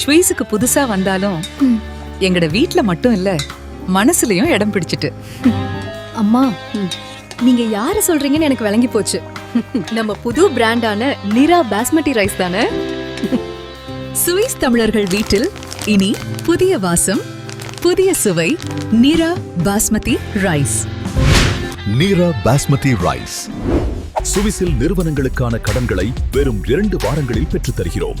ஸ்வீஸுக்கு புதுசா வந்தாலும். எங்கட வீட்ல மட்டும் இல்ல மனசுலயும் இடம் பிடிச்சிட்டு. அம்மா நீங்க யார சொல்றீங்கன்னு எனக்கு விளங்கி போச்சு. நம்ம புது பிராண்டான நிரா பாஸ்மதி ரைஸ் தானே? சுவிஸ் தமிழர்கள் வீட்டில் இனி புதிய வாசம் புதிய சுவை நிரா பாஸ்மதி ரைஸ். நீரா பாஸ்மதி ரைஸ். சுவிஸில் நிறுவனங்களுக்கான கடன்களை வெறும் இரண்டு வாரங்களில் பெற்றுத் தருகிறோம்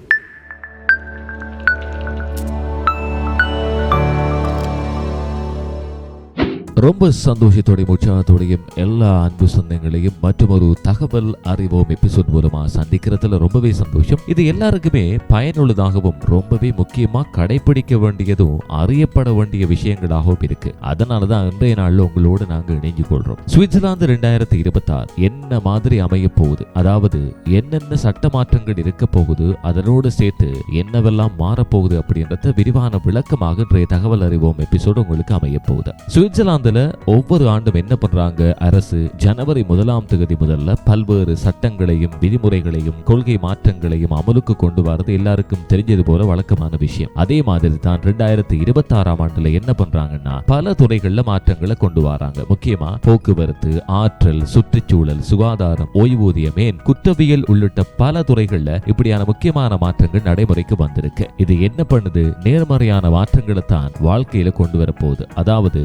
ரொம்ப சந்தோஷத்தோடையும் உற்சாகத்தோடையும் எல்லா அன்பு சொந்தங்களையும் ஒரு தகவல் அறிவோம் எபிசோட் மூலமா சந்திக்கிறதுல ரொம்பவே சந்தோஷம். இது எல்லாருக்குமே பயனுள்ளதாகவும் ரொம்பவே முக்கியமா கடைபிடிக்க வேண்டியதும் அறியப்பட வேண்டிய விஷயங்களாகவும் இருக்கு. அதனாலதான் இன்றைய நாள்ல உங்களோடு நாங்க இணைஞ்சு கொள்றோம். சுவிட்சர்லாந்து ரெண்டாயிரத்தி இருபத்தி ஆறு என்ன மாதிரி அமைய போகுது? அதாவது என்னென்ன சட்ட மாற்றங்கள் இருக்க போகுது? அதனோடு சேர்த்து என்னவெல்லாம் மாறப்போகுது அப்படின்றத விரிவான விளக்கமாக இன்றைய தகவல் அறிவோம் எபிசோடு உங்களுக்கு அமைய போகுது. சுவிட்சர்லாந்துல ஒவ்வொரு ஆண்டும் என்ன பண்றாங்க? அரசு ஜனவரி முதலாம் தேதி முதல்ல பல்வேறு சட்டங்களையும் விதிமுறைகளையும் கொள்கை மாற்றங்களையும் அமலுக்கு கொண்டு வரது எல்லாருக்கும் தெரிஞ்சது போல வழக்கமான விஷயம். அதே மாதிரி தான் ரெண்டாயிரத்தி இருபத்தி ஆறாம் ஆண்டுல என்ன பண்றாங்கன்னா பல துறைகள்ல மாற்றங்களை கொண்டு வராங்க. முக்கியமா போக்குவரத்து ஆற்றல் சுற்றுச்சூழல் சுகாதாரம் ஓய்வூதியம் ஏன் குற்றவியல் உள்ளிட்ட பல துறைகள்ல இப்படியான முக்கியமான மாற்றங்கள் நடைமுறைக்கு வந்திருக்கு. இது என்ன பண்ணுது? நேர்மறையான மாற்றங்களை தான் வாழ்க்கையில கொண்டு வரப்போகுது. அதாவது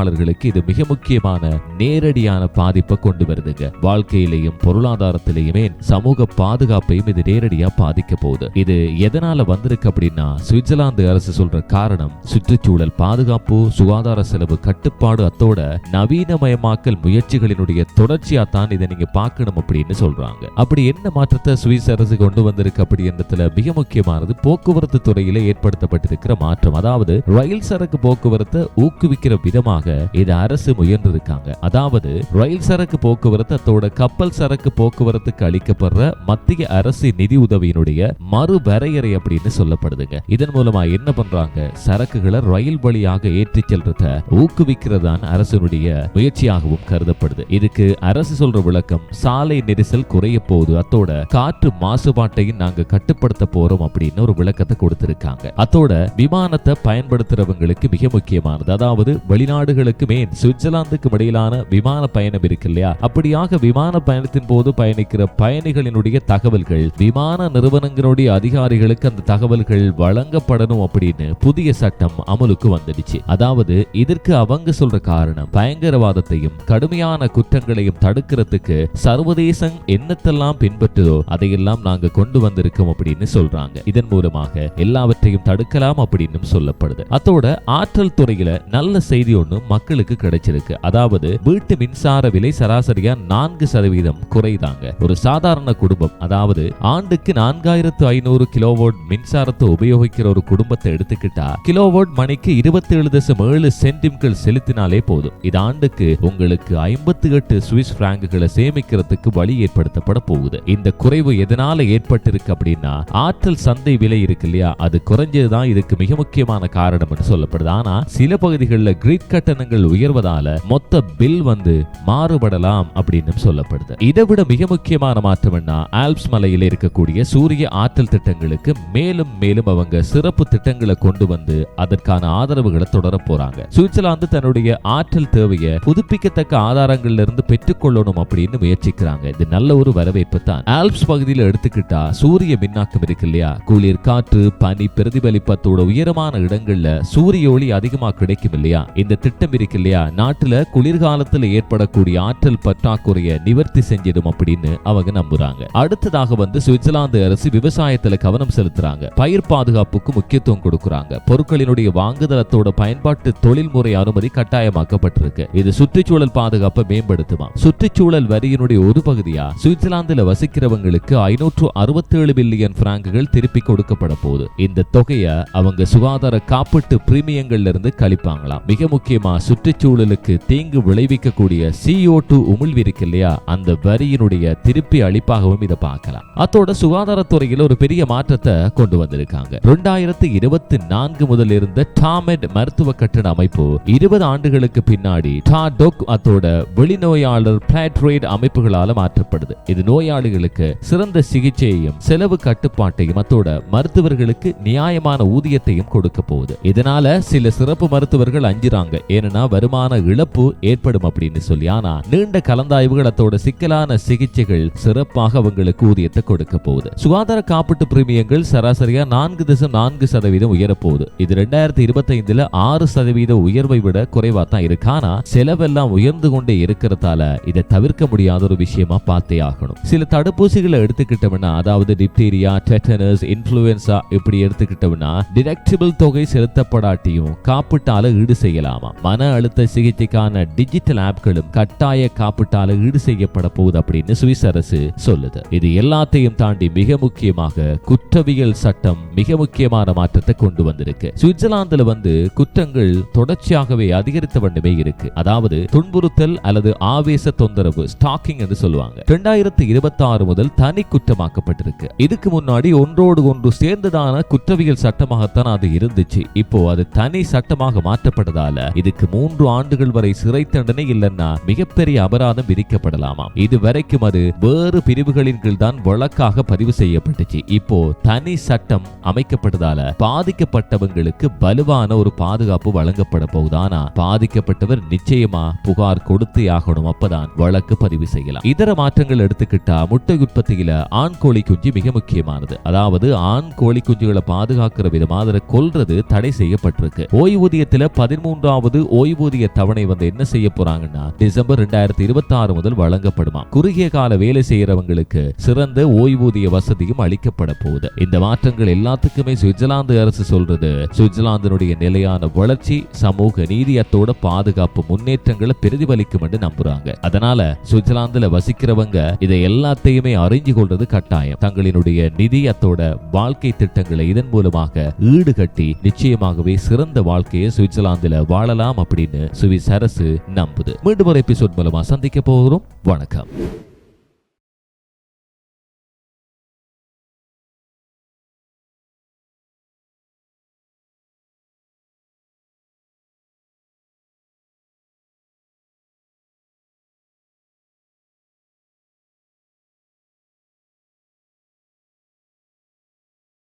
குடியிருப்பாளர்களுக்கு இது மிக முக்கியமான நேரடியான பாதிப்பை கொண்டு வருதுங்க. வாழ்க்கையிலையும் பொருளாதாரத்திலையுமே சமூக பாதுகாப்பையும் இது நேரடியா பாதிக்க போகுது. இது எதனால வந்திருக்கு அப்படின்னா சுவிட்சர்லாந்து அரசு சொல்ற காரணம் சுற்றுச்சூழல் பாதுகாப்பு சுகாதார செலவு கட்டுப்பாடு அத்தோட நவீனமயமாக்கல் முயற்சிகளினுடைய தொடர்ச்சியா தான் இதை நீங்க பார்க்கணும் அப்படின்னு சொல்றாங்க. அப்படி என்ன மாற்றத்தை சுவிஸ் அரசு கொண்டு வந்திருக்கு அப்படின்றதுல மிக முக்கியமானது போக்குவரத்து துறையில ஏற்படுத்தப்பட்டிருக்கிற மாற்றம். அதாவது ரயில் சரக்கு போக்குவரத்தை ஊக்குவிக்கிற விதமாக இது அரசு முயன்றிருக்காங்க. அதாவது ரயில் சரக்கு போக்குவரத்து அத்தோட கப்பல் சரக்கு போக்குவரத்துக்கு அளிக்கப்படுற மத்திய அரசு நிதி உதவியினுடைய மறு வரையறை அப்படின்னு சொல்லப்படுதுங்க. இதன் மூலமா என்ன பண்றாங்க? சரக்குகளை ரயில் வழியாக ஏற்றி செல்றத ஊக்குவிக்கிறதான் அரசினுடைய முயற்சியாகவும் கருதப்படுது. இதுக்கு அரசு சொல்ற விளக்கம் சாலை நெரிசல் குறைய போது அத்தோட காற்று மாசுபாட்டையும் நாங்க கட்டுப்படுத்த போறோம் அப்படின்னு ஒரு விளக்கத்தை கொடுத்திருக்காங்க. அத்தோட விமானத்தை பயன்படுத்துறவங்களுக்கு மிக முக்கியமானது. அதாவது வெளிநாடுகள் நாடுகளுக்குமே சுவிட்சர்லாந்துக்கும் இடையிலான விமான பயணம் இருக்கு இல்லையா? அப்படியாக விமான பயணத்தின் போது பயணிக்கிற பயணிகளினுடைய தகவல்கள் விமான நிறுவனங்களுடைய அதிகாரிகளுக்கு அந்த தகவல்கள் வழங்கப்படணும் அப்படின்னு புதிய சட்டம் அமலுக்கு வந்துடுச்சு. அதாவது இதற்கு அவங்க சொல்ற காரணம் பயங்கரவாதத்தையும் கடுமையான குற்றங்களையும் தடுக்கிறதுக்கு சர்வதேசம் என்னத்தெல்லாம் பின்பற்றுதோ அதையெல்லாம் நாங்க கொண்டு வந்திருக்கோம் அப்படின்னு சொல்றாங்க. இதன் மூலமாக எல்லாவற்றையும் தடுக்கலாம் அப்படின்னு சொல்லப்படுது. அத்தோட ஆற்றல் துறையில நல்ல செய்தி ஒன்று மக்களுக்கு கிடைச்சிருக்கு. அதாவது வீட்டு மின்சார விலை சராசரியா நான்கு சதவீதம் குறைதாங்க. ஒரு சாதாரண குடும்பம் அதாவது ஆண்டுக்கு நான்காயிரத்து ஐநூறு கிலோவோட் மின்சாரத்தை உபயோகிக்கிற ஒரு குடும்பத்தை எடுத்துக்கிட்டா கிலோவோட் மணிக்கு இருபத்தி ஏழு தசம் ஏழு சென்டிம்கள் செலுத்தினாலே போதும். இது ஆண்டுக்கு உங்களுக்கு ஐம்பத்தி எட்டு சுவிஸ் பிராங்குகளை சேமிக்கிறதுக்கு வழி ஏற்படுத்தப்பட போகுது. இந்த குறைவு எதனால ஏற்பட்டிருக்கு அப்படின்னா ஆற்றல் சந்தை விலை இருக்கு இல்லையா? அது குறைஞ்சதுதான் இதுக்கு மிக முக்கியமான காரணம்னு சொல்லப்படுது. ஆனா சில பகுதிகளில் கிரிட் கட்டணங்கள் உயர்வதால மொத்த பில் வந்து மாறுபடலாம் அப்படின்னு சொல்லப்படுது. இதை விட மிக முக்கியமான மாற்றம் என்ன? ஆல்ப்ஸ் மலையில் இருக்கக்கூடிய சூரிய ஆற்றல் திட்டங்களுக்கு மேலும் மேலும் அவங்க சிறப்பு திட்டங்களை கொண்டு வந்து அதற்கான ஆதரவுகளை தொடர போறாங்க. சுவிட்சர்லாந்து தன்னுடைய ஆற்றல் தேவையை புதுப்பிக்கத்தக்க ஆதாரங்கள்ல இருந்து பெற்றுக்கொள்ளணும் அப்படின்னு முயற்சிக்கிறாங்க. இது நல்ல ஒரு வரவேற்பு தான். ஆல்ப்ஸ் பகுதியில் எடுத்துக்கிட்டா சூரிய மின்னாக்கம் இருக்கு இல்லையா? குளிர் காற்று பனி பிரதிபலிப்பத்தோட உயரமான இடங்கள்ல சூரிய ஒளி அதிகமாக கிடைக்கும் இல்லையா? இந்த திட்டம் இருக்கு இல்லையா? நாட்டில் குளிர்காலத்தில் ஏற்படக்கூடிய ஆற்றல் பற்றாக்குறைய நிவர்த்தி செஞ்சிடும் அப்படின்னு அவங்க நம்புறாங்க. அடுத்ததாக வந்து சுவிட்சர்லாந்து அரசு விவசாயத்துல கவனம் செலுத்துறாங்க. பயிர் பாதுகாப்புக்கு முக்கியத்துவம் கொடுக்கறாங்க. பொருட்களினுடைய வாங்குதலத்தோட பயன்பாட்டு தொழில்முறை அனுமதி கட்டாயமாக்கப்பட்டிருக்கு. இது சுற்றுச்சூழல் பாதுகாப்பை மேம்படுத்துமா? சுற்றுச்சூழல் வரியினுடைய ஒரு பகுதியா? சுவிட்சர்லாந்துல வசிக்கிறவங்களுக்கு ஐநூற்று அறுபத்தேழு பில்லியன் பிராங்குகள் திருப்பி கொடுக்கப்பட போகுது. இந்த தொகையை அவங்க சுகாதார காப்பீட்டு பிரீமியங்கள்ல இருந்து கழிப்பாங்களாம். மிக முக்கியமா சுற்றுச்சூழலுக்கு தீங்கு விளைவிக்கக்கூடிய சிஓ டூ உமிழ்வு இருக்கு இல்லையா? அந்த வரியினுடைய திருப்பி அளிப்பாகவும் இதை பார்க்கலாம். அத்தோட சுகாதாரத்துறையில் ஒரு பெரிய மாற்றத்தை கொண்டு வந்திருக்காங்க. ரெண்டாயிரத்தி இருபத்தி நான்கு முதல் இருந்த டாமெட் மருத்துவ கட்டண அமைப்பு இருபது ஆண்டுகளுக்கு பின்னாடி டாடொக் அத்தோட வெளிநோயாளர் பிளாட்ரேட் அமைப்புகளால மாற்றப்படுது. இது நோயாளிகளுக்கு சிறந்த சிகிச்சையையும் செலவு கட்டுப்பாட்டையும் அத்தோட மருத்துவர்களுக்கு நியாயமான ஊதியத்தையும் கொடுக்க போகுது. இதனால சில சிறப்பு மருத்துவர்கள் அஞ்சுறாங்க. ஏன்னா வருமான இழப்பு ஏற்படும் அப்படின்னு சொல்லி. ஆனா நீண்ட கலந்தாய்வுகள் அத்தோட சிக்கலான சிகிச்சைகள் சிறப்பாக அவங்களுக்கு ஊதியத்தை கொடுக்க போகுது. சுகாதார காப்பீட்டு பிரீமியங்கள் சராசரியா நான்கு தசம் நான்கு சதவீதம் உயரப்போகுது. இது ரெண்டாயிரத்தி இருபத்தி ஐந்துல ஆறு சதவீத உயர்வை விட குறைவா தான் இருக்கு. ஆனா செலவெல்லாம் உயர்ந்து கொண்டே இருக்கிறதால இதை தவிர்க்க முடியாத ஒரு விஷயமா பார்த்தே ஆகணும். சில தடுப்பூசிகளை எடுத்துக்கிட்டோம்னா அதாவது டிப்தீரியா டெட்டனஸ் இன்ஃபுளுன்சா இப்படி எடுத்துக்கிட்டோம்னா டிடக்டிபிள் தொகை செலுத்தப்படாட்டியும் காப்பீட்டால ஈடு செய்யலாமா? மன அழுத்த சிகிச்சைக்கான டிஜிட்டல் ஆப்களும் கட்டாய காப்பீட்டால ஈடு செய்யப்பட போகுது அப்படின்னு சுவிஸ் அரசு சொல்லுது. இது எல்லாத்தையும் தாண்டி மிக முக்கியமாக குற்றவியல் சட்டம் மிக முக்கியமான மாற்றத்தை கொண்டு வந்திருக்கு. சுவிட்சர்லாந்துல வந்து குற்றங்கள் தொடர்ச்சியாகவே அதிகரித்த வண்ணமே இருக்கு. அதாவது துன்புறுத்தல் அல்லது ஆவேச தொந்தரவு ஸ்டாக்கிங் என்று சொல்லுவாங்க. இரண்டாயிரத்தி இருபத்தி ஆறு முதல் தனி குற்றமாக்கப்பட்டிருக்கு. இதுக்கு முன்னாடி ஒன்றோடு ஒன்று சேர்ந்ததான குற்றவியல் சட்டமாகத்தான் அது இருந்துச்சு. இப்போ அது தனி சட்டமாக மாற்றப்பட்டதால இதுக்கு மூன்று ஆண்டுகள் வரை சிறை தண்டனை இல்லைன்னா மிகப்பெரிய அபராதம் விதிக்கப்படலாமாம். இது வரைக்கும் அது வேறு பிரிவுகளின் கீழ் தான் வழக்காக பதிவு செய்யப்பட்டுச்சு. இப்போ தனி சட்டம் அமைக்கப்பட்டதால பாதிக்கப்பட்டவங்களுக்கு வலுவான ஒரு பாதுகாப்பு வழங்கப்பட போகுதானா பாதிக்கப்பட்டவர் நிச்சயமா புகார் கொடுத்தே ஆகணும். அப்பதான் வழக்கு பதிவு செய்யலாம். இதர மாற்றங்கள் எடுத்துக்கிட்டா முட்டை உற்பத்தியில ஆண் கோழி குஞ்சு மிக முக்கியமானது. அதாவது ஆண் கோழி குஞ்சுகளை பாதுகாக்கிற விதமா கொல்றது தடை செய்யப்பட்டிருக்கு. ஓய்வூதியத்தில் பதிமூன்றாவது ஓய்வூதிய தவணை வந்து என்ன செய்ய போறாங்கன்னா டிசம்பர் ரெண்டாயிரத்தி இருபத்தி ஆறு முதல் வழங்கப்படுமா குறுகிய கால வேலை செய்யறவங்களுக்கு சிறந்த ஓய்வூதிய வசதியும் அளிக்கப்பட போகுது. இந்த மாற்றங்கள் எல்லாத்துக்குமே சுவிட்சர்லாந்து அரசு சொல்றது சுவிட்சர்லாந்தினுடைய நிலையான வளர்ச்சி சமூக நீதியத்தோட பாதுகாப்பு முன்னேற்றங்களை பிரதிபலிக்கும் என்று நம்புறாங்க. அதனால சுவிட்சர்லாந்துல வசிக்கிறவங்க இதை எல்லாத்தையுமே அறிஞ்சு கொள்றது கட்டாயம். தங்களினுடைய நிதியத்தோட வாழ்க்கை திட்டங்களை இதன் மூலமாக ஈடுகட்டி நிச்சயமாகவே சிறந்த வாழ்க்கையை சுவிட்சர்லாந்துல வாழலாம் அப்படின்னு சுவிஸ் அரசு நம்புது. மீண்டும் ஒரு எபிசோட் மூலமா சந்திக்க போகிறோம். வணக்கம்.